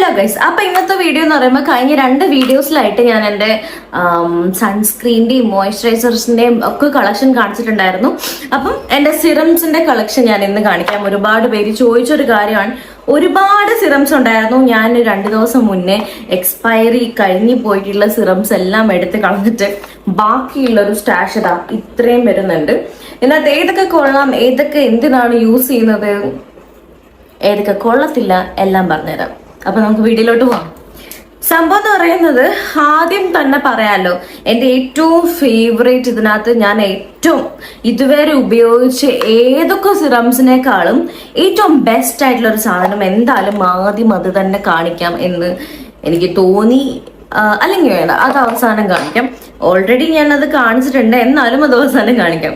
Hello guys അപ്പൊ ഇന്നത്തെ video എന്ന് പറയുമ്പോൾ കഴിഞ്ഞ രണ്ട് വീഡിയോസിലായിട്ട് ഞാൻ എന്റെ സൺസ്ക്രീന്റെയും മോയ്സ്ചറൈസേഴ്സിന്റെയും ഒക്കെ കളക്ഷൻ കാണിച്ചിട്ടുണ്ടായിരുന്നു. അപ്പം എന്റെ സിറംസിന്റെ കളക്ഷൻ ഞാൻ ഇന്ന് കാണിക്കാം. ഒരുപാട് പേര് ചോദിച്ചൊരു കാര്യമാണ്. ഒരുപാട് സിറംസ് ഉണ്ടായിരുന്നു. ഞാൻ രണ്ട് ദിവസം മുന്നേ എക്സ്പയറി കഴിഞ്ഞു പോയിട്ടുള്ള സിറംസ് എല്ലാം എടുത്ത് കളഞ്ഞിട്ട് ബാക്കിയുള്ള ഒരു സ്റ്റാഷ് ഇതാ ഇത്രയും വരുന്നുണ്ട്. ഇതിനകത്ത് ഏതൊക്കെ കൊള്ളാം? ഏതൊക്കെ എന്തിനാണ് യൂസ് ചെയ്യുന്നത്? ഏതൊക്കെ കൊള്ളത്തില്ല? എല്ലാം പറഞ്ഞുതരാം. അപ്പൊ നമുക്ക് വീട്ടിലോട്ട് പോവാം. സംഭവം എന്ന് പറയുന്നത് ആദ്യം തന്നെ പറയാലോ എന്റെ ഏറ്റവും ഫേവറേറ്റ് ഇതിനകത്ത് ഞാൻ ഏറ്റവും ഇതുവരെ ഉപയോഗിച്ച ഏതൊക്കെ സിറംസിനേക്കാളും ഏറ്റവും ബെസ്റ്റ് ആയിട്ടുള്ള ഒരു സാധനം എന്തായാലും ആദ്യം അത് തന്നെ കാണിക്കാം എന്ന് എനിക്ക് തോന്നി. അല്ലെങ്കിൽ വേണ്ട അത് അവസാനം കാണിക്കാം. ഓൾറെഡി ഞാൻ അത് കാണിച്ചിട്ടുണ്ട് എന്നാലും അത് അവസാനം കാണിക്കാം.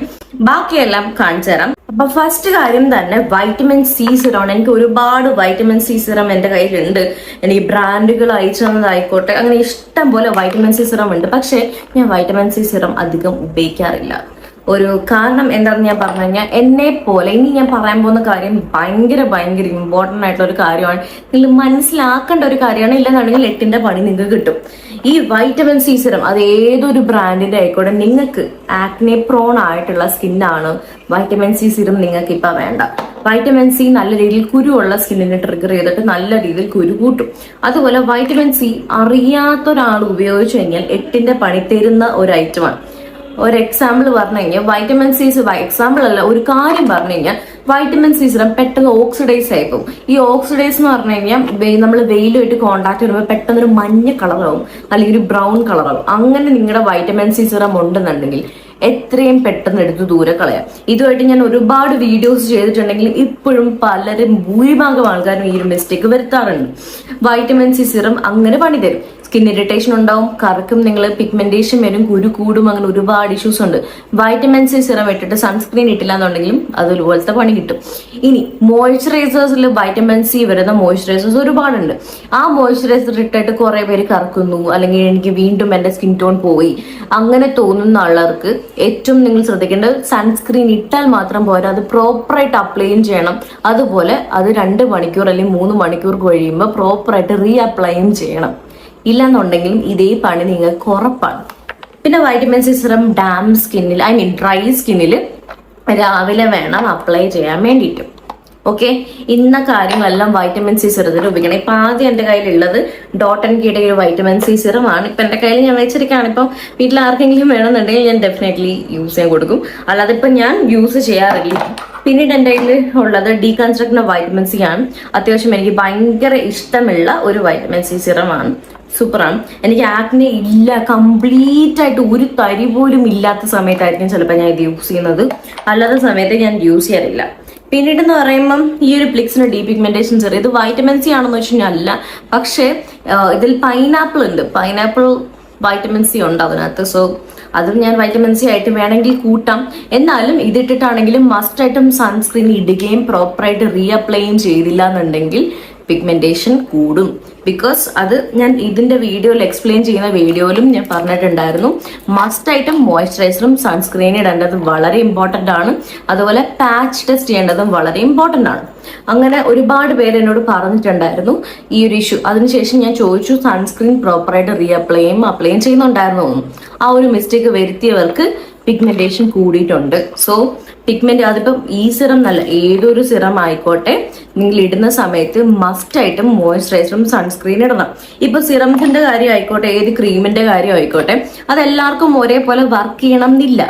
ബാക്കിയെല്ലാം കാണിച്ചു തരാം. അപ്പൊ ഫസ്റ്റ് കാര്യം തന്നെ വൈറ്റമിൻ സി സിറമാണ് എനിക്ക് ഒരുപാട് വൈറ്റമിൻ സി സിറം എന്റെ കയ്യിലുണ്ട്. എനിക്ക് ബ്രാൻഡുകൾ അയച്ചു തന്നതായിക്കോട്ടെ അങ്ങനെ ഇഷ്ടം പോലെ വൈറ്റമിൻ സി സിറം ഉണ്ട്. പക്ഷേ ഞാൻ വൈറ്റമിൻ സി സിറം അധികം ഉപയോഗിക്കാറില്ല. ഒരു കാരണം എന്താണെന്ന് ഞാൻ പറഞ്ഞു കഴിഞ്ഞാൽ എന്നെ പോലെ ഇനി ഞാൻ പറയാൻ പോകുന്ന കാര്യം ഭയങ്കര ഭയങ്കര ഇമ്പോർട്ടന്റ് ആയിട്ടുള്ള ഒരു കാര്യമാണ്. നിങ്ങൾ മനസ്സിലാക്കേണ്ട ഒരു കാര്യമാണ്. ഇല്ലെന്നുണ്ടെങ്കിൽ എട്ടിന്റെ പണി നിങ്ങൾക്ക് കിട്ടും. ഈ വൈറ്റമിൻ സി സിറം അത് ഏതൊരു ബ്രാൻഡിന്റെ ആയിക്കോട്ടെ നിങ്ങൾക്ക് ആക്നെ പ്രോൺ ആയിട്ടുള്ള സ്കിന്നാണ് വൈറ്റമിൻ സി സിറം നിങ്ങൾക്ക് ഇപ്പൊ വേണ്ട. വൈറ്റമിൻ സി നല്ല രീതിയിൽ കുരുവുള്ള സ്കിന്നിനെ ട്രിഗർ ചെയ്തിട്ട് നല്ല രീതിയിൽ കുരു കൂട്ടും. അതുപോലെ വൈറ്റമിൻ സി അറിയാത്ത ഒരാൾ ഉപയോഗിച്ചു കഴിഞ്ഞാൽ എട്ടിന്റെ പണി തരുന്ന ഒരു ഐറ്റമാണ് ഒരു എക്സാമ്പിൾ പറഞ്ഞു കഴിഞ്ഞാൽ വൈറ്റമിൻ സീസ് എക്സാമ്പിൾ അല്ല ഒരു കാര്യം പറഞ്ഞു കഴിഞ്ഞാൽ വൈറ്റമിൻ സി പെട്ടെന്ന് ഓക്സിഡൈസ് ആയിപ്പോവും ഈ ഓക്സിഡൈസ് എന്ന് പറഞ്ഞു കഴിഞ്ഞാൽ നമ്മൾ വെയിലുമായിട്ട് കോണ്ടാക്ട് വരുമ്പോൾ പെട്ടെന്ന് ഒരു മഞ്ഞ കളറാവും അല്ലെങ്കിൽ ഒരു ബ്രൗൺ കളറാവും അങ്ങനെ നിങ്ങളുടെ വൈറ്റമിൻ സി ഉണ്ടെന്നുണ്ടെങ്കിൽ എത്രയും പെട്ടെന്ന് എടുത്ത് ദൂരെ കളയാം. ഇതുമായിട്ട് ഞാൻ ഒരുപാട് വീഡിയോസ് ചെയ്തിട്ടുണ്ടെങ്കിൽ ഇപ്പോഴും പലരും ഭൂരിഭാഗം ആൾക്കാരും ഈ ഒരു മിസ്റ്റേക്ക് വരുത്താറുണ്ട്. വൈറ്റമിൻ സി സിറം അങ്ങനെ പണി തരും സ്കിൻ ഇറിറ്റേഷൻ ഉണ്ടാവും കറക്കും നിങ്ങൾ പിഗ്മെന്റേഷൻ വരും കുരു കൂടും അങ്ങനെ ഒരുപാട് ഇഷ്യൂസ് ഉണ്ട്. വൈറ്റമിൻ സി സിറം ഇട്ടിട്ട് സൺസ്ക്രീൻ ഇട്ടില്ല എന്നുണ്ടെങ്കിലും അതൊരുപോലത്തെ പണി കിട്ടും. ഇനി മോയ്സ്ചറൈസേഴ്സിൽ വൈറ്റമിൻ സി വരുന്ന മോയ്സ്ചറൈസേഴ്സ് ഒരുപാടുണ്ട്. ആ മോയ്സ്ചറൈസർ ഇട്ടിട്ട് കുറെ പേര് കറക്കുന്നു അല്ലെങ്കിൽ എനിക്ക് വീണ്ടും എന്റെ സ്കിൻ ടോൺ പോയി. അങ്ങനെ തോന്നുന്ന ആളുകൾക്ക് ഏറ്റവും നിങ്ങൾ ശ്രദ്ധിക്കേണ്ടത് സൺസ്ക്രീൻ ഇട്ടാൽ മാത്രം പോരാ അത് പ്രോപ്പറായിട്ട് അപ്ലൈയും ചെയ്യണം. അതുപോലെ അത് രണ്ട് മണിക്കൂർ അല്ലെങ്കിൽ മൂന്ന് മണിക്കൂർ കഴിയുമ്പോൾ പ്രോപ്പറായിട്ട് റീ അപ്ലൈയും ചെയ്യണം. ഇല്ലെന്നുണ്ടെങ്കിലും ഇതേ പണി നിങ്ങൾക്ക് ഉറപ്പാണ്. പിന്നെ വൈറ്റമിൻ സി സിറം ഡാം സ്കിന്നിൽ ഐ മീൻ ഡ്രൈ സ്കിന്നിൽ രാവിലെ വേണം അപ്ലൈ ചെയ്യാൻ വേണ്ടിയിട്ട്. ഓക്കെ ഇന്ന കാര്യങ്ങളെല്ലാം വൈറ്റമിൻ സി സിറത്തിൽ ഉപയോഗിക്കണം ഇപ്പൊ ആദ്യം എന്റെ കയ്യിലുള്ളത് ഡോട്ട് കീയുടെ ഒരു വൈറ്റമിൻ സി സിറം ആണ്. ഇപ്പൊ എന്റെ കയ്യിൽ ഞാൻ വെച്ചിരിക്കുകയാണ്. ഇപ്പം വീട്ടിൽ ആർക്കെങ്കിലും വേണമെന്നുണ്ടെങ്കിൽ ഞാൻ ഡെഫിനറ്റ്ലി യൂസ് ചെയ്യാൻ കൊടുക്കും. അല്ലാതെ ഇപ്പൊ ഞാൻ യൂസ് ചെയ്യാറില്ല. പിന്നീട് എന്റെ കയ്യിൽ ഉള്ളത് ഡീകൺസ്ട്രക്ട് വൈറ്റമിൻ സി ആണ്. അത്യാവശ്യം എനിക്ക് ഭയങ്കര ഇഷ്ടമുള്ള ഒരു വൈറ്റമിൻ സി സിറമാണ് സൂപ്പറാണ് എനിക്ക് ആക്നെ ഇല്ല കംപ്ലീറ്റ് ആയിട്ട് ഒരു തരി പോലും ഇല്ലാത്ത സമയത്തായിരിക്കും ചിലപ്പോൾ ഞാൻ ഇത് യൂസ് ചെയ്യുന്നത്. അല്ലാത്ത സമയത്ത് ഞാൻ യൂസ് ചെയ്യാറില്ല. പിന്നീട് എന്ന് പറയുമ്പം ഈ ഒരു പ്ലിക്സിന്റെ ഡീപിഗ്മെന്റേഷൻ ചെറിയ ഇത് വൈറ്റമിൻ സി ആണെന്ന് വെച്ച് കഴിഞ്ഞാൽ അല്ല. പക്ഷേ ഇതിൽ പൈനാപ്പിൾ ഉണ്ട്. പൈനാപ്പിൾ വൈറ്റമിൻ സി ഉണ്ട് അതിനകത്ത്. സോ അതും ഞാൻ വൈറ്റമിൻ സി ആയിട്ട് വേണമെങ്കിൽ കൂട്ടാം. എന്നാലും ഇതിട്ടിട്ടാണെങ്കിലും മസ്റ്റ് ആയിട്ടും സൺസ്ക്രീൻ ഇടുകയും പ്രോപ്പറായിട്ട് റീഅപ്ലൈയും ചെയ്തില്ല എന്നുണ്ടെങ്കിൽ പിഗ്മെന്റേഷൻ കൂടും. ബിക്കോസ് അത് ഞാൻ ഇതിന്റെ വീഡിയോയിൽ എക്സ്പ്ലെയിൻ ചെയ്യുന്ന വീഡിയോയിലും ഞാൻ പറഞ്ഞിട്ടുണ്ടായിരുന്നു. മസ്റ്റ് ആയിട്ടും മോയ്സ്ചറൈസറും സൺസ്ക്രീൻ ഇടേണ്ടത് വളരെ ഇമ്പോർട്ടന്റ് ആണ്. അതുപോലെ പാച്ച് ടെസ്റ്റ് ചെയ്യേണ്ടതും വളരെ ഇമ്പോർട്ടന്റ് ആണ്. അങ്ങനെ ഒരുപാട് പേര് എന്നോട് പറഞ്ഞിട്ടുണ്ടായിരുന്നു ഈ ഒരു ഇഷ്യൂ അതിനുശേഷം ഞാൻ ചോദിച്ചു സൺസ്ക്രീൻ പ്രോപ്പറായിട്ട് റീ അപ്ലൈയും അപ്ലൈയും ചെയ്യുന്നുണ്ടായിരുന്നു. ആ ഒരു മിസ്റ്റേക്ക് വരുത്തിയവർക്ക് പിഗ്മെന്റേഷൻ കൂടിയിട്ടുണ്ട്. സോ പിഗ്മെന്റ് അതിപ്പം ഈ സിറം നല്ല ഏതൊരു സിറം ആയിക്കോട്ടെ നിങ്ങൾ ഇടുന്ന സമയത്ത് മസ്റ്റ് ആയിട്ടും മോയ്സ്ചറൈസറും സൺസ്ക്രീൻ ഇടണം. ഇപ്പൊ സിറംസിന്റെ കാര്യം ആയിക്കോട്ടെ ഏത് ക്രീമിന്റെ കാര്യം ആയിക്കോട്ടെ അത് എല്ലാവർക്കും ഒരേപോലെ വർക്ക് ചെയ്യണം എന്നില്ല.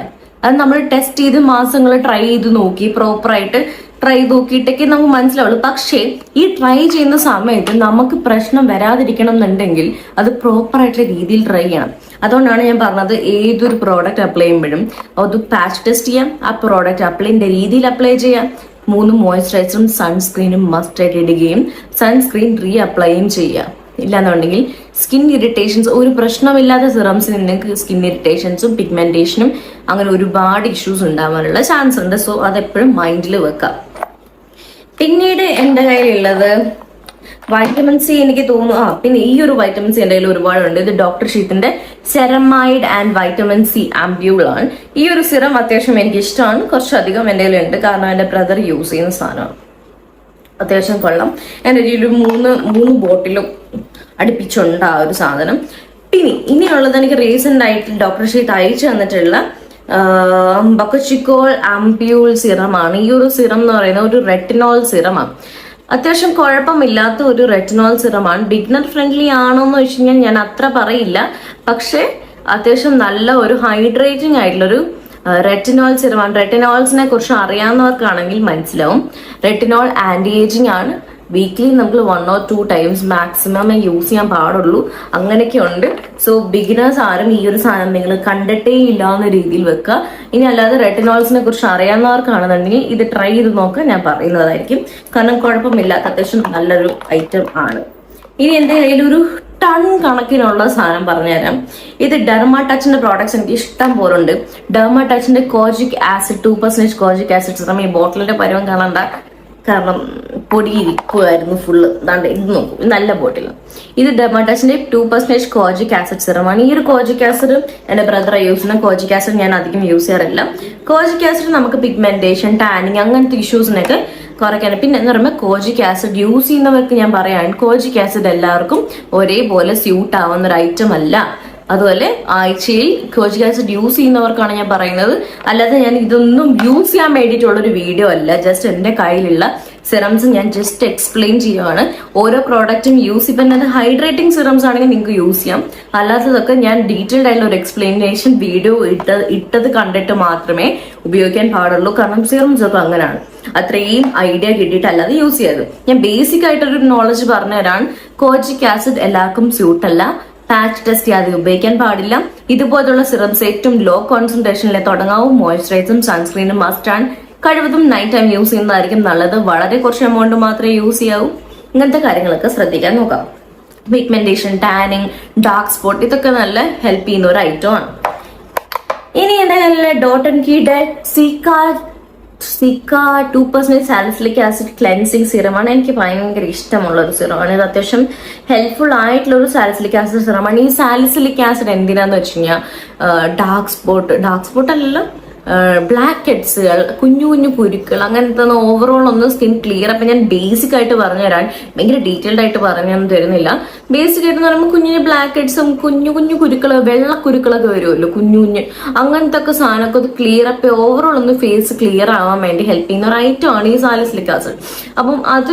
അത് നമ്മൾ ടെസ്റ്റ് ചെയ്ത് മാസങ്ങൾ ട്രൈ ചെയ്ത് നോക്കി പ്രോപ്പറായിട്ട് ട്രൈ നോക്കിയിട്ടൊക്കെ നമുക്ക് മനസ്സിലാവുള്ളൂ. പക്ഷേ ഈ ട്രൈ ചെയ്യുന്ന സമയത്ത് നമുക്ക് പ്രശ്നം വരാതിരിക്കണം എന്നുണ്ടെങ്കിൽ അത് പ്രോപ്പറായിട്ടുള്ള രീതിയിൽ ട്രൈ ചെയ്യണം. അതുകൊണ്ടാണ് ഞാൻ പറഞ്ഞത് ഏതൊരു പ്രോഡക്റ്റ് അപ്ലൈ ചെയ്യുമ്പോഴും അത് പാച്ച് ടെസ്റ്റ് ചെയ്യാം ആ പ്രോഡക്റ്റ് അപ്ലൈന്റെ രീതിയിൽ അപ്ലൈ ചെയ്യാം. മൂന്ന് മോയ്സ്ചറൈസറും സൺസ്ക്രീനും മസ്റ്റ് ആയിട്ട് ഇടുകയും സൺസ്ക്രീൻ റീ അപ്ലൈയും ചെയ്യുക. ഇല്ലാന്നുണ്ടെങ്കിൽ സ്കിൻ ഇറിറ്റേഷൻസ് ഒരു പ്രശ്നമില്ലാത്ത സിറംസിന് നിങ്ങൾക്ക് സ്കിൻ ഇറിറ്റേഷൻസും പിഗ്മെന്റേഷനും അങ്ങനെ ഒരുപാട് ഇഷ്യൂസ് ഉണ്ടാവാനുള്ള ചാൻസ് ഉണ്ട്. സോ അതെപ്പോഴും മൈൻഡിൽ വെക്കാം പിന്നീട് എന്റെ കയ്യിലുള്ളത് വൈറ്റമിൻ സി എനിക്ക് തോന്നുന്നു. ആ പിന്നെ ഈ ഒരു വൈറ്റമിൻ സി എന്റെ കയ്യിൽ ഒരുപാടുണ്ട്. ഇത് doctor ഷീത്തിന്റെ ceramide and vitamin C ampoule ആണ്. ഈ ഒരു സിറം അത്യാവശ്യം എനിക്ക് ഇഷ്ടമാണ് കുറച്ചധികം എന്റെ കയ്യിലുണ്ട് കാരണം എന്റെ ബ്രദർ യൂസ് ചെയ്യുന്ന സാധനമാണ്. അത്യാവശ്യം കൊള്ളാം. എന്റെ ഒരു മൂന്ന് മൂന്ന് ബോട്ടിലും അടുപ്പിച്ചുണ്ട് ആ ഒരു സാധനം. പിന്നെ ഇനിയുള്ളത് എനിക്ക് റീസെന്റ് ആയിട്ട് ഡോക്ടർ ഷീത്ത് അയച്ചു തന്നിട്ടുള്ള ബക്കച്ചിക്കോൾ ആംപ്യൂൾ സിറമാണ്. ഈ ഒരു സിറം എന്ന് പറയുന്നത് ഒരു റെറ്റിനോൾ സിറമാണ്. അത്യാവശ്യം കുഴപ്പമില്ലാത്ത ഒരു റെറ്റിനോൾ സിറമാണ്. ബിഗ്നർ ഫ്രണ്ട്ലി ആണോ എന്ന് വെച്ച് കഴിഞ്ഞാൽ ഞാൻ അത്ര പറയില്ല. പക്ഷേ അത്യാവശ്യം നല്ല ഒരു ഹൈഡ്രേറ്റിംഗ് ആയിട്ടുള്ളൊരു റെറ്റിനോൾ സിറമാണ്. റെറ്റിനോൾസിനെ കുറിച്ച് അറിയാവുന്നവർക്കാണെങ്കിൽ മനസ്സിലാവും. റെറ്റിനോൾ ആന്റി ഏജിംഗ് ആണ്. വീക്ക്ലി നമുക്ക് one or two times maximum use ചെയ്യാൻ പാടുള്ളൂ. അങ്ങനെയൊക്കെ ഉണ്ട് സോ ബിഗിനേഴ്സ് ആരും ഈ ഒരു സാധനം നിങ്ങൾ കണ്ടിട്ടേ ഇല്ല എന്ന രീതിയിൽ വെക്കുക. ഇനി അല്ലാതെ റെറ്റിനോൾസിനെ കുറിച്ച് അറിയാവുന്നവർക്കാണെന്നുണ്ടെങ്കിൽ ഇത് ട്രൈ ചെയ്ത് നോക്കാൻ ഞാൻ പറയുന്നതായിരിക്കും. കാരണം കുഴപ്പമില്ല. അത്യാവശ്യം നല്ലൊരു ഐറ്റം ആണ്. ഇനി എന്റെ കയ്യിൽ ഒരു ടൺ കണക്കിനുള്ള സാധനം പറഞ്ഞുതരാം. ഇത് ഡെർമാ ടച്ചിന്റെ പ്രോഡക്ട്സ് എനിക്ക് ഇഷ്ടം പോലുണ്ട്. Derma ടച്ചിന്റെ kojic acid two percentage kojic acid ഈ ബോട്ടിലിന്റെ പരുവം കാണണ്ട. കാരണം പൊടി ഇരിക്കുമായിരുന്നു ഫുള്ള് ദാണ്ട് ഇത് നോക്കും. നല്ല ബോട്ടിൽ ഇത് ഡെമാറ്റാസിന്റെ ടു പെർസെന്റേജ് കോജിക് ആസിഡ് സിറമാണ് ഈ ഒരു കോജിക് ആസിഡ് എന്റെ ബ്രദർ യൂസ് ചെയ്യുന്ന കോജിക് ആസിഡ് ഞാൻ അധികം യൂസ് ചെയ്യാറില്ല. കോജിക് ആസിഡ് നമുക്ക് പിഗ്മെന്റേഷൻ ടാനിങ് അങ്ങനത്തെ ഇഷ്യൂസിനൊക്കെ കുറയ്ക്കാനും പിന്നെ എന്ന് പറയുമ്പോൾ കോജിക് ആസിഡ് യൂസ് ചെയ്യുന്നവർക്ക് ഞാൻ പറയാൻ കോജിക് ആസിഡ് എല്ലാവർക്കും ഒരേപോലെ സ്യൂട്ട് ആവുന്ന ഒരു ഐറ്റം അല്ല. അതുപോലെ ആഴ്ചയിൽ കോജിക് ആസിഡ് യൂസ് ചെയ്യുന്നവർക്കാണ് ഞാൻ പറയുന്നത്. അല്ലാതെ ഞാൻ ഇതൊന്നും യൂസ് ചെയ്യാൻ വേണ്ടിയിട്ടുള്ള ഒരു വീഡിയോ അല്ല. ജസ്റ്റ് എന്റെ കയ്യിലുള്ള സിറംസ് ഞാൻ ജസ്റ്റ് എക്സ്പ്ലെയിൻ ചെയ്യുവാണ്. ഓരോ പ്രോഡക്റ്റും യൂസ് ഇപ്പം അത് ഹൈഡ്രേറ്റിംഗ് സിറംസ് ആണെങ്കിൽ നിങ്ങൾക്ക് യൂസ് ചെയ്യാം. അല്ലാത്തതൊക്കെ ഞാൻ ഡീറ്റെയിൽഡ് ആയിട്ടുള്ള ഒരു എക്സ്പ്ലനേഷൻ വീഡിയോ ഇട്ട ഇട്ടത് കണ്ടിട്ട് മാത്രമേ ഉപയോഗിക്കാൻ പാടുള്ളൂ. കാരണം സിറംസ് ഒക്കെ അങ്ങനെയാണ് അത്രയും ഐഡിയ കിട്ടിയിട്ട് അല്ലാതെ യൂസ് ചെയ്തത് ഞാൻ ബേസിക് ആയിട്ടൊരു നോളജ് പറഞ്ഞുതരാൻ കോജിക് ആസിഡ് എല്ലാവർക്കും സ്യൂട്ടല്ല പാച്ച് ടെസ്റ്റ് ചെയ്യാതെ ഉപയോഗിക്കാൻ പാടില്ല. ഇതുപോലുള്ള സിറംസ് ഏറ്റവും ലോ കോൺസെൻട്രേഷനിലെ തുടങ്ങാവും. മോയ്സ്ചറൈസും സൺസ്ക്രീനും മസ്റ്റ് ആണ് കഴിവതും നൈറ്റ് ടൈം യൂസ് ചെയ്യുന്നതായിരിക്കും നല്ലത്. വളരെ കുറച്ച് എമൗണ്ട് മാത്രമേ യൂസ് ചെയ്യാവൂ. ഇങ്ങനത്തെ കാര്യങ്ങളൊക്കെ ശ്രദ്ധിക്കാൻ നോക്കാം. പിഗ്മെന്റേഷൻ ടാനിങ് ഡാർക്ക് സ്പോട്ട് ഇതൊക്കെ നല്ല ഹെൽപ്പ് ചെയ്യുന്ന ഒരു ഐറ്റം ആണ്. ഇനി എന്റെ കയ്യിലെ ഡോട്ട് ആൻഡ് കീയുടെ cica cica two percentage salicylic acid cleansing സിറമാണ് എനിക്ക് ഭയങ്കര ഇഷ്ടമുള്ള ഒരു സിറമാണ് ഇത് അത്യാവശ്യം ഹെൽപ്ഫുൾ ആയിട്ടുള്ള ഒരു സാലിസിലിക് ആസിഡ് സിറമാണ് ഈ സാലിസിലിക് ആസിഡ് എന്തിനാന്ന് വെച്ച് കഴിഞ്ഞാൽ ഡാർക്ക് സ്പോട്ട് ഡാർക്ക് സ്പോട്ട് അല്ലല്ലോ ബ്ലാക്ക് ഹെഡ്സുകൾ കുഞ്ഞു കുഞ്ഞു കുരുക്കൾ അങ്ങനത്തെ ഓവറോൾ ഒന്ന് സ്കിൻ ക്ലിയർ അപ്പൊ ഞാൻ ബേസിക് ആയിട്ട് പറഞ്ഞു തരാൻ ഭയങ്കര ഡീറ്റെയിൽഡ് ആയിട്ട് പറഞ്ഞൊന്നും തരുന്നില്ല. ബേസിക് ആയിട്ട് പറയുമ്പോൾ കുഞ്ഞിന് ബ്ലാക്ക് ഹെഡ്സും കുഞ്ഞു കുഞ്ഞു കുരുക്കൾ വെള്ള കുരുക്കളൊക്കെ വരുമല്ലോ കുഞ്ഞു കുഞ്ഞ്. അങ്ങനത്തെ ഒക്കെ സാധനമൊക്കെ ഒന്ന് ക്ലിയർ അപ്പ് ഓവറോൾ ഒന്ന് ഫേസ് ക്ലിയർ ആവാൻ വേണ്ടി ഹെൽപ്പ് ചെയ്യുന്ന ഒരു ഐറ്റം ആണ് ഈ സാലസ് ലിക്കാസ് അപ്പം അത്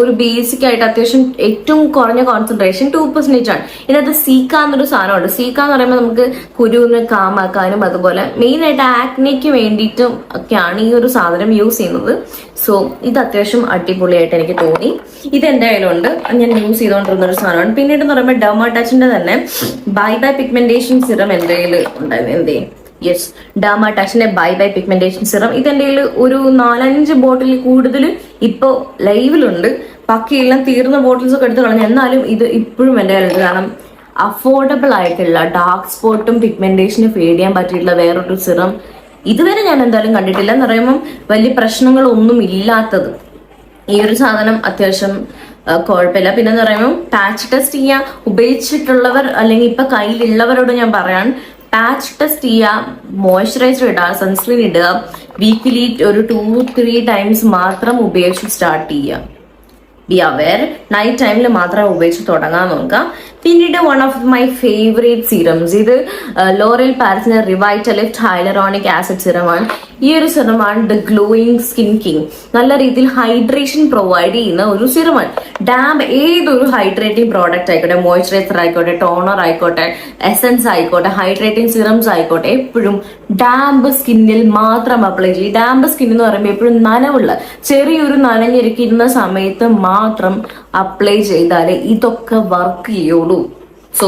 ഒരു ബേസിക് ആയിട്ട് അത്യാവശ്യം ഏറ്റവും കുറഞ്ഞ കോൺസെൻട്രേഷൻ ടു പെർസെന്റേജ് ആണ്. ഇതിനകത്ത് സീക്ക എന്നൊരു സാധനമുണ്ട്. സീക്ക എന്ന് പറയുമ്പോൾ നമുക്ക് കുരുവിന് കാമാക്കാനും അതുപോലെ മെയിൻ ആയിട്ട് ആക്നെക്ക് വേണ്ടിയിട്ടും ഒക്കെയാണ് ഈ ഒരു സാധനം യൂസ് ചെയ്യുന്നത്. സോ ഇത് അത്യാവശ്യം അടിപൊളിയായിട്ട് എനിക്ക് തോന്നി. ഇത് എന്തായാലും ഉണ്ട്. ഞാൻ യൂസ് ചെയ്തുകൊണ്ടിരുന്ന ഒരു സാധനമാണ്. പിന്നീട് എന്ന് പറയുമ്പോൾ ഡെർമാടച്ചിന്റെ തന്നെ ബൈ ബൈ പിഗ്മെന്റേഷൻ സിറം എന്റെ കയ്യിൽ ഉണ്ടായിരുന്നു. എന്തേ? യെസ് ഡാമ ടച്ചിന്റെ ബൈ ബൈ പിഗ്മെന്റേഷൻ സിറം ഇതെന്റെ കയ്യിൽ ഒരു നാലഞ്ച് ബോട്ടിൽ കൂടുതൽ ഇപ്പോ ലൈവിലുണ്ട്. ബാക്കിയെല്ലാം തീർന്ന ബോട്ടിൽസ് ഒക്കെ എടുത്ത് കളഞ്ഞു. എന്നാലും ഇത് ഇപ്പോഴും എന്റെ കയ്യിലുണ്ട്. കാരണം അഫോർഡബിൾ ആയിട്ടുള്ള ഡാർക്ക് സ്പോട്ടും പിഗ്മെന്റേഷനും ഫേഡ് ചെയ്യാൻ പറ്റിയിട്ടുള്ള വേറൊരു സിറം ഇതുവരെ ഞാൻ എന്തായാലും കണ്ടിട്ടില്ല എന്ന് പറയുമ്പം വലിയ പ്രശ്നങ്ങളൊന്നും ഇല്ലാത്തത്. ഈ ഒരു സാധനം അത്യാവശ്യം കുഴപ്പമില്ല. പിന്നെ എന്ന് പറയുമ്പോൾ പാച്ച് ടെസ്റ്റ് ചെയ്യാൻ ഉപയോഗിച്ചിട്ടുള്ളവർ അല്ലെങ്കിൽ ഇപ്പൊ കയ്യിലുള്ളവരോട് ഞാൻ പറയാൻ പാച്ച് ടെസ്റ്റ് ചെയ്യുക മോയ്സ്ചറൈസർ ഇടുക സൺസ്ക്രീൻ ഇടുക വീക്കിലി ഒരു ടു ത്രീ ടൈംസ് മാത്രം ഉപയോഗിച്ച് സ്റ്റാർട്ട് ചെയ്യുക. ബി അവെയർ നൈറ്റ് ടൈമിൽ മാത്രം ഉപയോഗിച്ച് തുടങ്ങാൻ നോക്കുക. പിന്നീട് one of my favourite serums ഇത് ലോറൽ പാരസിന് റിവൈറ്റലിഫ്റ്റ് ഹൈലറോണിക് ആസിഡ് സിറമാണ് ഈ ഒരു സിറമാണ് ദ ഗ്ലോയിങ് സ്കിൻ കിങ് നല്ല രീതിയിൽ ഹൈഡ്രേഷൻ പ്രൊവൈഡ് ചെയ്യുന്ന ഒരു സിറമാണ് ഡാം ഏതൊരു ഹൈഡ്രേറ്റിംഗ് പ്രോഡക്റ്റ് ആയിക്കോട്ടെ മോയ്സ്ചറൈസർ ആയിക്കോട്ടെ ടോണർ ആയിക്കോട്ടെ എസൻസ് ആയിക്കോട്ടെ ഹൈഡ്രേറ്റിംഗ് സിറംസ് ആയിക്കോട്ടെ എപ്പോഴും ഡാമ്പ് സ്കിന്നിൽ മാത്രം അപ്ലൈ ചെയ്യും. ഡാമ്പ് സ്കിൻ എന്ന് പറയുമ്പോൾ എപ്പോഴും നനവുള്ള ചെറിയൊരു നനഞ്ഞിരിക്കുന്ന സമയത്ത് മാത്രം അപ്ലൈ ചെയ്താലേ ഇതൊക്കെ വർക്ക് ചെയ്യുള്ളൂ. സോ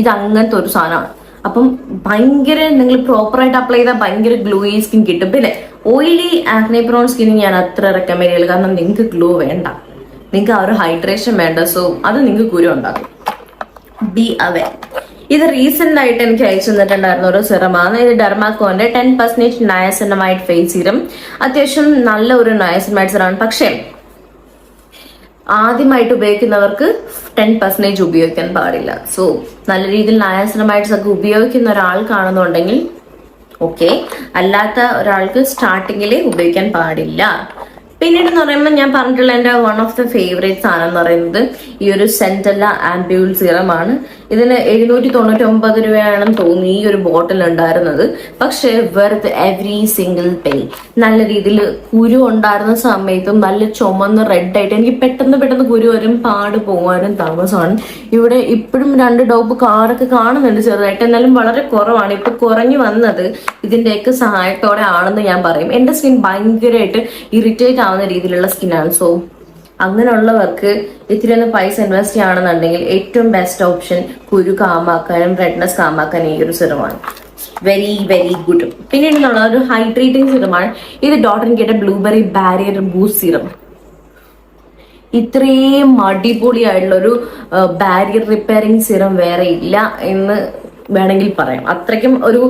ഇത് അങ്ങനത്തെ ഒരു സാധനമാണ്. അപ്പം ഭയങ്കര നിങ്ങൾ പ്രോപ്പറായിട്ട് അപ്ലൈ ചെയ്താൽ ഭയങ്കര ഗ്ലൂയി സ്കിൻ കിട്ടും. പിന്നെ ഓയിലി ആക്നെ പ്രോൺ സ്കിൻ ഞാൻ അത്ര റെക്കമെൻഡ് ചെയ്യില്ല കാരണം നിങ്ങൾക്ക് ഗ്ലോ വേണ്ട. നിങ്ങൾക്ക് ആ ഒരു ഹൈഡ്രേഷൻ വേണ്ട. സോ അത് നിങ്ങൾക്ക് ഗുരു ഉണ്ടാക്കും. ബി അവേ ഇത് റീസെന്റ് ആയിട്ട് എനിക്ക് അയച്ചു തന്നിട്ടുണ്ടായിരുന്ന ഒരു സിറമാണ് ഇത് ഡെർമാക്കോന്റെ ten percentage niacinamide face serum അത്യാവശ്യം നല്ല ഒരു നയസിനമൈഡ് സിറമാണ് പക്ഷേ ആദ്യമായിട്ട് ഉപയോഗിക്കുന്നവർക്ക് ടെൻ പെർസെന്റേജ് ഉപയോഗിക്കാൻ പാടില്ല. സോ നല്ല രീതിയിൽ നയാസിനമൈഡ്സ് ഒക്കെ ഉപയോഗിക്കുന്ന ഒരാൾക്കാണെന്നുണ്ടെങ്കിൽ ഓക്കെ അല്ലാത്ത ഒരാൾക്ക് സ്റ്റാർട്ടിങ്ങിൽ ഉപയോഗിക്കാൻ പാടില്ല. പിന്നീട് എന്ന് പറയുമ്പോൾ ഞാൻ പറഞ്ഞിട്ടുള്ള എന്റെ വൺ ഓഫ് ദ ഫേവറേറ്റ് സാധനം എന്ന് പറയുന്നത് ഈ ഒരു സെന്റല്ല ആംബ്യൂൾ സീറമാണ് ഇതിന് എഴുന്നൂറ്റി തൊണ്ണൂറ്റി ഒമ്പത് രൂപയാണെന്ന് തോന്നി ഈ ഒരു ബോട്ടിൽ ഉണ്ടായിരുന്നത്. പക്ഷേ വെർത്ത് എവറി സിംഗിൾ പെനി നല്ല രീതിയിൽ കുരു ഉണ്ടായിരുന്ന സമയത്തും നല്ല ചുമന്ന് റെഡ് ആയിട്ട് എനിക്ക് പെട്ടെന്ന് പെട്ടെന്ന് കുരു വരും പാട് പോകാനും താമസമാണ്. ഇവിടെ ഇപ്പോഴും രണ്ട് ഡോപ്പ് കാറൊക്കെ കാണുന്നുണ്ട് ചെറുതായിട്ട്. എന്നാലും വളരെ കുറവാണ്. ഇപ്പൊ കുറഞ്ഞു വന്നത് ഇതിന്റെയൊക്കെ സഹായത്തോടെ ആണെന്ന് ഞാൻ പറയും. എന്റെ സ്കിൻ ഭയങ്കരമായിട്ട് ഇറിറ്റേറ്റ് ആവുന്ന രീതിയിലുള്ള സ്കിന്നാണ് സോ അങ്ങനെയുള്ളവർക്ക് ഇത്തിരി ഒന്ന് പൈസ ഇൻവെസ്റ്റ് ചെയ്യുകയാണെന്നുണ്ടെങ്കിൽ ഏറ്റവും ബെസ്റ്റ് ഓപ്ഷൻ കുരു കാമാക്കാനും റെഡ്നെസ് കാമാക്കാനും ഈ ഒരു സിറമാണ് വെരി വെരി ഗുഡ് പിന്നീടുള്ള ഒരു ഹൈഡ്രേറ്റിംഗ് സിറമാണ് ഇത് ഡോട്ടർ കേട്ട ബ്ലൂബെറി ബാരിയർ ബൂസ്റ്റ് സിറം ഇത്രയും അടിപൊളിയായിട്ടുള്ള ഒരു ബാരിയർ റിപ്പയറിംഗ് സിറം വേറെ ഇല്ല എന്ന് വേണമെങ്കിൽ പറയാം. അത്രയ്ക്കും ഒരു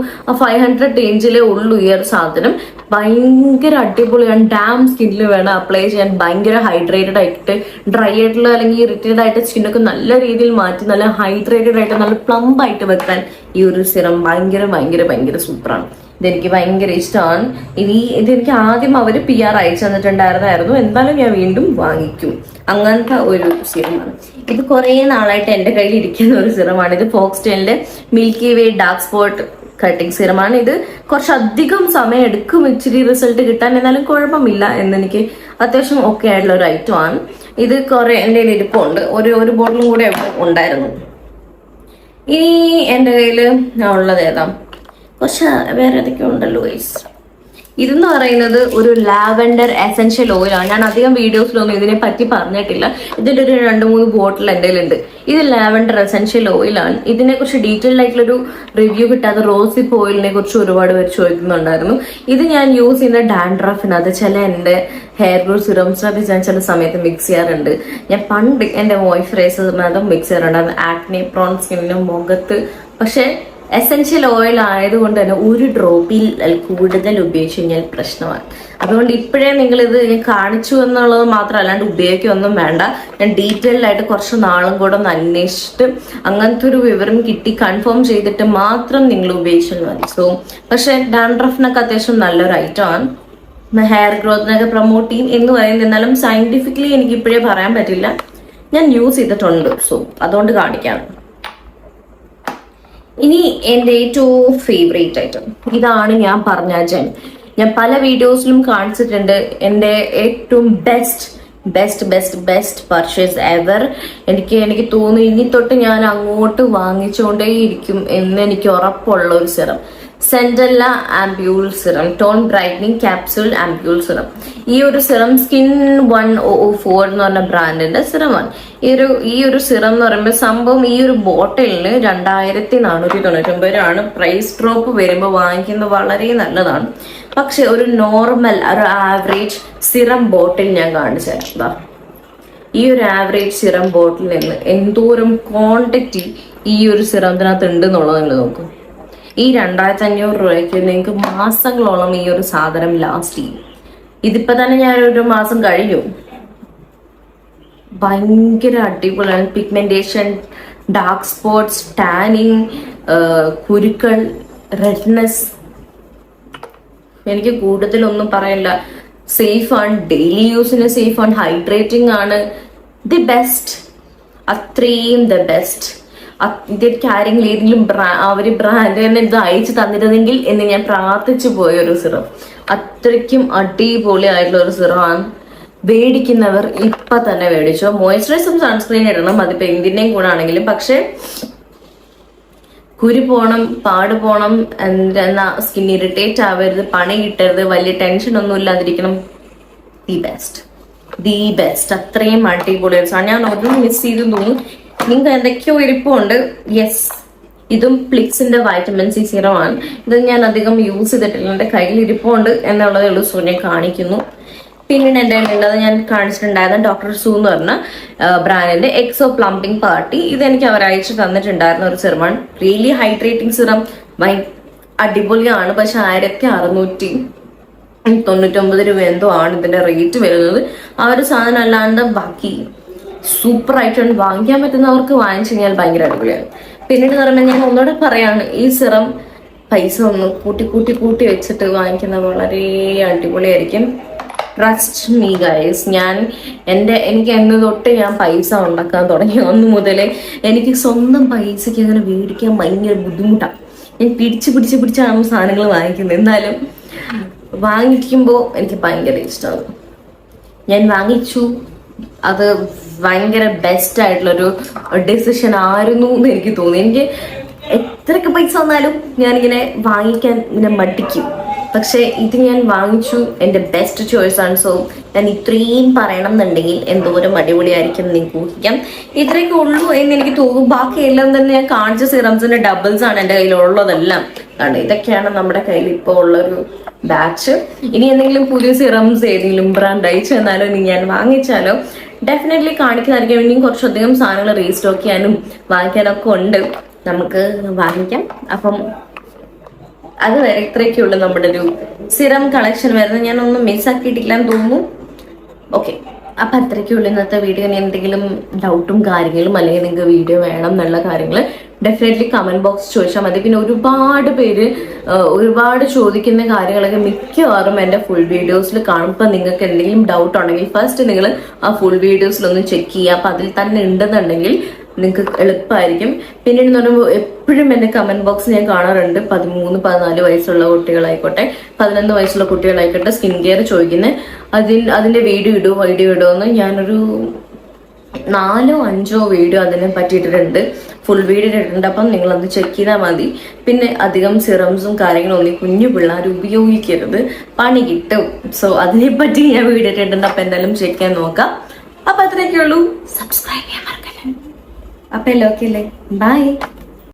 ഫൈവ് ഹൺഡ്രഡ് റേഞ്ചിലേ ഉള്ളൂ ഈ ഒരു സാധനം. ഭയങ്കര അടിപൊളിയാണ് ഡാം സ്കിന്നിൽ വേണം അപ്ലൈ ചെയ്യാൻ. ഭയങ്കര ഹൈഡ്രേറ്റഡ് ആയിട്ട് ഡ്രൈ ആയിട്ടുള്ള അല്ലെങ്കിൽ ഇറിറ്റേറ്റഡ് ആയിട്ട് സ്കിന്നൊക്കെ നല്ല രീതിയിൽ മാറ്റി നല്ല ഹൈഡ്രേറ്റഡ് ആയിട്ട് നല്ല പ്ലംബ് ആയിട്ട് വെക്കാൻ ഈ ഒരു സിറം ഭയങ്കര ഭയങ്കര ഭയങ്കര സൂപ്പറാണ് ഇതെനിക്ക് ഭയങ്കര ഇഷ്ടമാണ് ഇനി ഇതെനിക്ക് ആദ്യം അവർ പി ആർ അയച്ചു തന്നിട്ടുണ്ടായിരുന്നായിരുന്നു. എന്തായാലും ഞാൻ വീണ്ടും വാങ്ങിക്കും. അങ്ങനത്തെ ഒരു സിറമാണ് ഇത് കുറേ നാളായിട്ട് എന്റെ കയ്യിൽ ഇരിക്കുന്ന ഒരു സിറമാണ് ഇത് ഫോക്സ്റ്റൈലിന്റെ milky way dark spot cutting സിറമാണ് ഇത് കുറച്ചധികം സമയം എടുക്കും ഇച്ചിരി റിസൾട്ട് കിട്ടാൻ. എന്നാലും കുഴപ്പമില്ല എന്നെനിക്ക് അത്യാവശ്യം ഓക്കെ ആയിട്ടുള്ള ഒരു ഐറ്റം ആണ്. ഇത് കുറെ എന്റെ കയ്യിൽ ഇരിപ്പുണ്ട്. ഒരു ഒരു ബോട്ടിലും കൂടെ ഉണ്ടായിരുന്നു. ഇനി എന്റെ കയ്യിൽ ഉള്ളത് ഏതാ? കുറച്ച് വേറെ ഏതൊക്കെയോ ഉണ്ടല്ലോ ഗൈസ് ഇതെന്ന് പറയുന്നത് ഒരു ലാവൻഡർ എസെൻഷ്യൽ ഓയിലാണ്. ഞാൻ അധികം വീഡിയോസിലൊന്നും ഇതിനെ പറ്റി പറഞ്ഞിട്ടില്ല. ഇതിന്റെ ഒരു രണ്ട് മൂന്ന് ബോട്ടിൽ എന്റെ ഉണ്ട് ഇത് ലാവൻഡർ എസെൻഷ്യൽ ഓയിലാണ്. ഇതിനെ കുറിച്ച് ഡീറ്റെയിൽഡ് ആയിട്ടുള്ളൊരു റിവ്യൂ കിട്ടാതെ റോസിപ്പ് ഓയിലിനെ കുറിച്ച് ഒരുപാട് പേര് ചോദിക്കുന്നുണ്ടായിരുന്നു. ഇത് ഞാൻ യൂസ് ചെയ്യുന്ന ഡാൻഡ്രഫിന്. അത് ചില എന്റെ ഹെയർ ഗ്രോ സിറംസിനകത്ത് ഞാൻ ചില സമയത്ത് മിക്സ് ചെയ്യാറുണ്ട്. ഞാൻ പണ്ട് എന്റെ മോയ്സ്ചറൈസറിനകത്ത് മിക്സ് ചെയ്യാറുണ്ടായിരുന്നു. ആക്നെ പ്രോൺ സ്കിന്നിനും മുഖത്ത്. പക്ഷെ എസെൻഷ്യൽ ഓയിൽ ആയതുകൊണ്ട് തന്നെ ഒരു ഡ്രോപ്പിൽ കൂടുതൽ ഉപയോഗിച്ച് കഴിഞ്ഞാൽ പ്രശ്നമാണ്. അതുകൊണ്ട് ഇപ്പോഴേ നിങ്ങൾ ഇത് കാണിച്ചു എന്നുള്ളത് മാത്രം അല്ലാണ്ട് ഉപയോഗിക്കുകയൊന്നും വേണ്ട. ഞാൻ ഡീറ്റെയിൽഡ് ആയിട്ട് കുറച്ച് നാളും കൂടെ ഒന്ന് അന്വേഷിച്ചിട്ട് അങ്ങനത്തെ ഒരു വിവരം കിട്ടി കൺഫേം ചെയ്തിട്ട് മാത്രം നിങ്ങൾ ഉപയോഗിച്ചാൽ മതി. സോ പക്ഷെ ഡാൻഡ്രഫിനൊക്കെ അത്യാവശ്യം നല്ലൊരു ഐറ്റമാണ് ഹെയർ ഗ്രോത്തിനൊക്കെ പ്രൊമോട്ട് ചെയ്യും എന്ന് പറയുന്നത് എന്നാലും സയന്റിഫിക്കലി എനിക്ക് ഇപ്പോഴേ പറയാൻ പറ്റില്ല. ഞാൻ യൂസ് ചെയ്തിട്ടുണ്ട്. സോ അതുകൊണ്ട് കാണിക്കാം. ഇനി എന്റെ ഏറ്റവും ഫേവറേറ്റ് ഐറ്റം ഇതാണ് ഞാൻ പറഞ്ഞ ജെം ഞാൻ പല വീഡിയോസിലും കാണിച്ചിട്ടുണ്ട് എന്റെ ഏറ്റവും best best best best purchase ever എനിക്ക് എനിക്ക് തോന്നുന്നു ഇനി തൊട്ട് ഞാൻ അങ്ങോട്ട് വാങ്ങിച്ചുകൊണ്ടേയിരിക്കും എന്ന് എനിക്ക് ഉറപ്പുള്ള ഒരു serum Centella ampoule serum tone brightening capsule ampoule serum. ഈ ഒരു serum skin one O four എന്ന് പറഞ്ഞ ബ്രാൻഡിന്റെ സിറമാണ്. ഈ ഒരു ഈ ഒരു സിറം എന്ന് പറയുമ്പോൾ സംഭവം ഈ ഒരു ബോട്ടിലിന് രണ്ടായിരത്തി നാനൂറ്റി തൊണ്ണൂറ്റൊമ്പത് രൂപയാണ് പ്രൈസ് ഡ്രോപ്പ് വരുമ്പോൾ വാങ്ങിക്കുന്നത് വളരെ നല്ലതാണ്. പക്ഷെ ഒരു നോർമൽ ഒരു ആവറേജ് സിറം ബോട്ടിൽ ഞാൻ കാണിച്ചു തരാം. ഈ ഒരു ആവറേജ് സിറം ബോട്ടിൽ നിന്ന് എന്തോരം ക്വാണ്ടിറ്റി ഈ ഒരു സിറത്തിനകത്ത് ഉണ്ട് എന്നുള്ളത് നിങ്ങൾ നോക്കും. ഈ രണ്ടായിരത്തി അഞ്ഞൂറ് രൂപയ്ക്ക് നിങ്ങൾക്ക് മാസങ്ങളോളം ഈ ഒരു സാധനം ലാസ്റ്റ് ചെയ്യും. ഇതിപ്പോ തന്നെ ഞാൻ ഒരു മാസം കഴിഞ്ഞു. ഭയങ്കര അടിപൊളിയാണ്. പിഗ്മെന്റേഷൻ ഡാർക്ക് സ്പോട്ട്സ് ടാനിങ് കുരുക്കൾ റെഡ്നെസ് എനിക്ക് കൂടുതലൊന്നും പറയില്ല സേഫ് ആണ്. ഡെയിലി യൂസിന് സേഫ് ആണ്. ഹൈഡ്രേറ്റിംഗ് ആണ്. ദി ബെസ്റ്റ് അത്രയും ദ ബെസ്റ്റ് ഇതെനിക്ക് ആരെങ്കിലും ഏതെങ്കിലും ബ്രാ- ബ്രാൻഡ് തന്നെ ഇത് അയച്ചു തന്നിരുന്നെങ്കിൽ എന്ന് ഞാൻ പ്രാർത്ഥിച്ചു പോയ ഒരു സിറം. അത്രയ്ക്കും അടിപൊളി ആയിട്ടുള്ള ഒരു സിറമാണ്. മേടിക്കുന്നവർ ഇപ്പൊ തന്നെ മേടിച്ചോ മോയ്സ്ചറൈസും സൺസ്ക്രീൻ ഇടണം. അതിപ്പോ എന്തിന്റെയും കൂടെ ആണെങ്കിലും പക്ഷെ കുരു പോണം പാട് പോണം എന്ന സ്കിൻ ഇറിറ്റേറ്റ് ആവരുത് പണി കിട്ടരുത് വലിയ ടെൻഷൻ ഒന്നും ഇല്ലാതിരിക്കണം. ദി ബെസ്റ്റ് ദി ബെസ്റ്റ് അത്രയും അടിപൊളി ഞാൻ ഒന്നും മിസ് ചെയ്തു തോന്നുന്നു. നിങ്ങൾക്ക് എന്തൊക്കെയോ ഇരിപ്പുണ്ട്. യെസ് ഇതും പ്ലിക്സിന്റെ വൈറ്റമിൻ സി സീറമാണ് ഇത് ഞാൻ അധികം യൂസ് ചെയ്തിട്ടില്ല. എന്റെ കയ്യിൽ ഇരിപ്പുണ്ട് എന്നുള്ളതേ ഉള്ളൂ സോ ഞാൻ കാണിക്കുന്നു. പിന്നീട് എന്റെ ഉള്ളത് ഞാൻ കാണിച്ചിട്ടുണ്ടായിരുന്ന ഡോക്ടർ സു എന്ന് പറഞ്ഞ ബ്രാൻഡിന്റെ എക്സോ പ്ലംപിംഗ് പാർട്ടി ഇത് എനിക്ക് അവർ അയച്ചു തന്നിട്ടുണ്ടായിരുന്ന ഒരു സിറമാണ് റിയലി ഹൈഡ്രേറ്റിംഗ് സിറം ഭയ അടിപൊളിയാണ്. പക്ഷെ ആയിരത്തി അറുന്നൂറ്റി തൊണ്ണൂറ്റൊമ്പത് രൂപ എന്തോ ആണ് ഇതിന്റെ റേറ്റ് വരുന്നത്. ആ ഒരു സാധനം അല്ലാണ്ട് ബാക്കി സൂപ്പർ ആയിട്ടുണ്ട്. വാങ്ങിക്കാൻ പറ്റുന്നവർക്ക് വാങ്ങിച്ചു കഴിഞ്ഞാൽ ഭയങ്കര അടിപൊളിയാണ്. പിന്നീട് പറയുമ്പോൾ ഞാൻ ഒന്നുകൂടെ പറയാണ് ഈ സിറം പൈസ ഒന്ന് കൂട്ടി കൂട്ടി കൂട്ടി വെച്ചിട്ട് വാങ്ങിക്കുന്നത് വളരെ അടിപൊളിയായിരിക്കും. ട്രസ്റ്റ് മീ ഗൈസ് ഞാൻ എന്റെ എനിക്ക് എന്ന് തൊട്ട് ഞാൻ പൈസ ഉണ്ടാക്കാൻ തുടങ്ങി. ഒന്ന് മുതലേ എനിക്ക് സ്വന്തം പൈസയ്ക്ക് അങ്ങനെ മേടിക്കാൻ ഭയങ്കര ബുദ്ധിമുട്ടാണ് ഞാൻ പിടിച്ച് പിടിച്ച് പിടിച്ചാണ് സാധനങ്ങൾ വാങ്ങിക്കുന്നത്. എന്നാലും വാങ്ങിക്കുമ്പോൾ എനിക്ക് ഭയങ്കര ഇഷ്ടമാണ് ഞാൻ വാങ്ങിച്ചു. അത് ഭയങ്കര ബെസ്റ്റ് ആയിട്ടുള്ളൊരു ഡെസിഷൻ ആയിരുന്നു എന്ന് എനിക്ക് തോന്നി. എനിക്ക് എത്രയൊക്കെ പൈസ വന്നാലും ഞാനിങ്ങനെ വാങ്ങിക്കാൻ ഇങ്ങനെ മടിക്കും. പക്ഷെ ഇത് ഞാൻ വാങ്ങിച്ചു. എന്റെ ബെസ്റ്റ് ചോയ്സ് ആണ്. സോ ഞാൻ ഇത്രയും പറയണം എന്നുണ്ടെങ്കിൽ എന്തോരം അടിപൊളിയായിരിക്കും നിങ്ങൾക്ക് ഊഹിക്കാം. ഇത്രയൊക്കെ ഉള്ളൂ എന്ന് എനിക്ക് തോന്നും ബാക്കി എല്ലാം തന്നെ ഞാൻ കാണിച്ച സിറംസിന്റെ ഡബിൾസ് ആണ് എന്റെ കയ്യിലുള്ളതെല്ലാം. കാരണം ഇതൊക്കെയാണ് നമ്മുടെ കയ്യിൽ ഇപ്പോൾ ഉള്ളൊരു ബാച്ച് ഇനി എന്തെങ്കിലും പുതിയ സിറംസ് ഏതെങ്കിലും ബ്രാൻഡ് അയച്ചു തന്നാലോ ഇനി ഞാൻ വാങ്ങിച്ചാലോ ഡെഫിനറ്റ്ലി കാണിക്കുന്നതായിരിക്കും. ഇനിയും കുറച്ചധികം സാധനങ്ങൾ റീസ്റ്റോക്ക് ചെയ്യാനും വാങ്ങിക്കാനൊക്കെ ഉണ്ട്. നമുക്ക് വാങ്ങിക്കാം. അപ്പം അത് വരെ ഇത്രയൊക്കെയുള്ളൂ നമ്മുടെ ഒരു സിറം കളക്ഷൻ വരുന്നത്. ഞാനൊന്നും മിസ്സാക്കിയിട്ടില്ല എന്ന് തോന്നുന്നു. ഓക്കെ അപ്പൊ അത്രയ്ക്കുള്ളൂ ഇന്നത്തെ വീഡിയോ എന്തെങ്കിലും ഡൗട്ടും കാര്യങ്ങളും അല്ലെങ്കിൽ നിങ്ങൾക്ക് വീഡിയോ വേണം എന്നുള്ള കാര്യങ്ങൾ ഡെഫിനറ്റ്ലി കമന്റ് ബോക്സ് ചോദിച്ചാൽ മതി. പിന്നെ ഒരുപാട് പേര് ഒരുപാട് ചോദിക്കുന്ന കാര്യങ്ങളൊക്കെ മിക്കവാറും എന്റെ ഫുൾ വീഡിയോസിൽ കാണുമ്പോൾ നിങ്ങൾക്ക് എന്തെങ്കിലും ഡൗട്ട് ഉണ്ടെങ്കിൽ ഫസ്റ്റ് നിങ്ങൾ ആ ഫുൾ വീഡിയോസിലൊന്ന് ചെക്ക് ചെയ്യുക. അപ്പം അതിൽ തന്നെ ഉണ്ടെന്നുണ്ടെങ്കിൽ നിങ്ങൾക്ക് എളുപ്പമായിരിക്കും. പിന്നീട് എന്ന് പറയുമ്പോൾ എപ്പോഴും എന്റെ കമന്റ് ബോക്സ് ഞാൻ കാണാറുണ്ട്. പതിമൂന്ന് പതിനാല് വയസ്സുള്ള കുട്ടികളായിക്കോട്ടെ പതിനൊന്ന് വയസ്സുള്ള കുട്ടികളായിക്കോട്ടെ സ്കിൻ കെയർ ചോദിക്കുന്നത് അതിൽ അതിന്റെ വീഡിയോ ഇടുമോ വീഡിയോ ഇടുമോ എന്ന് ഞാനൊരു നാലോ അഞ്ചോ വീഡിയോ അതിനെ പറ്റിയിട്ടുണ്ട് ഫുൾ വീഡിയോ ഇട്ടിട്ടുണ്ട്. അപ്പം നിങ്ങളത് ചെക്ക് ചെയ്താൽ മതി. പിന്നെ അധികം സിറംസും കാര്യങ്ങളും ഒന്നും ഈ കുഞ്ഞു പിള്ളേർ ഉപയോഗിക്കരുത്. പണി കിട്ടും. സോ അതിനെ പറ്റി ഞാൻ വീഡിയോ ഇട്ടിട്ടുണ്ട്. അപ്പം എന്തായാലും ചെക്ക് ചെയ്യാൻ നോക്കാം. അപ്പം അത്രയൊക്കെ ഉള്ളൂ സബ്സ്ക്രൈബ് ചെയ്യാൻ മറക്കല്ലേ. അപ്പം എല്ലാം ഓക്കെ അല്ലേ ബൈ